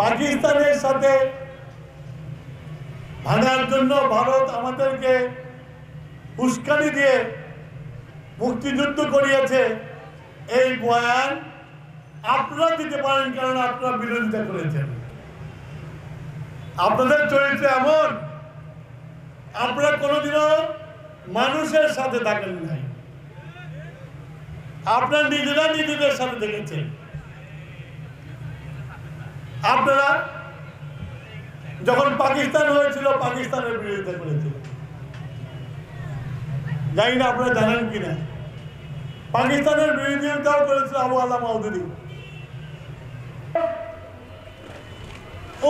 পাকিস্তানের সাথে ভাঙার জন্য ভারত আমাদেরকে উস্কানি দিয়ে মুক্তিযুদ্ধ করিয়েছে। এই বয়ান আপনারা দিতে পারেন কারণ আপনারা বিরোধিতা করেছেন। আপনাদের চরিত্র এমন, আপনারা কোনোদিনও মানুষের সাথে থাকেন নাই। আপনার নিজেরা নিজেদের সাথে দেখেছেন। আপনারা যখন পাকিস্তান হয়েছিল, পাকিস্তানের বিরোধিতা করেছিল। জানি না আপনারা জানেন কিনা। পাকিস্তানের বিরোধিতাও করেছিল আবু আল্লাহ মাউদুদি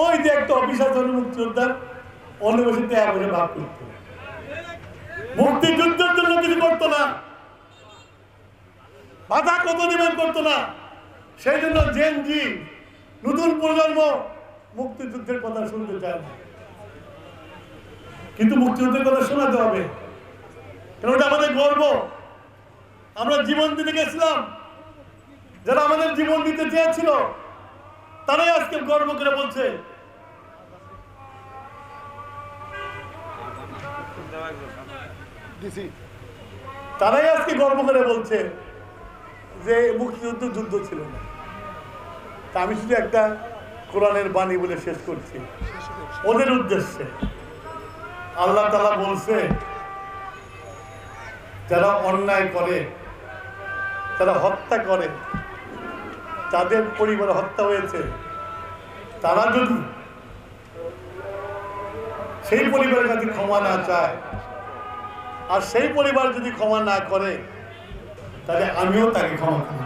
ওই যে একটা অফিসার ধরে মুক্তিযোদ্ধার তেয়া বসে ভাব করত। মুক্তিযুদ্ধের জন্য কিছু করতো না। বাধা কত নিবেন করতো না। সেই জন্য জেন জি নতুন প্রজন্ম মুক্তিযুদ্ধের কথা শুনতে চায় না। কিন্তু মুক্তিযুদ্ধের কথা শোনাতে হবে। কেন ওটা আমাদের গর্ব। আমরা জীবন দিতে গেছিলাম। যারা আমাদের জীবন দিতে চেয়েছিল তারাই আজকে গর্ব করে বলছে। তারাই আজকে গর্ব করে বলছে যে মুক্তিযুদ্ধ যুদ্ধ ছিল না। তা আমি শুধু একটা কোরআনের বাণী বলে শেষ করছি। ওদের উদ্দেশ্যে। আল্লাহ তালা বলছে, যারা অন্যায় করে তারা হত্যা করে, তাদের পরিবারে হত্যা হয়েছে। তারা যদি সেই পরিবারের কাছে ক্ষমা না চায়, আর সেই পরিবার যদি ক্ষমা না করে, তাহলে আমিও তাকে ক্ষমা করি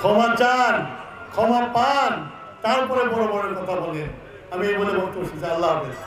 ক্ষমা চান। ক্ষমা পান তারপরে বড় বড় কথা বলেন আমি এই বলে বক্তব্য। আল্লাহ হাফেজ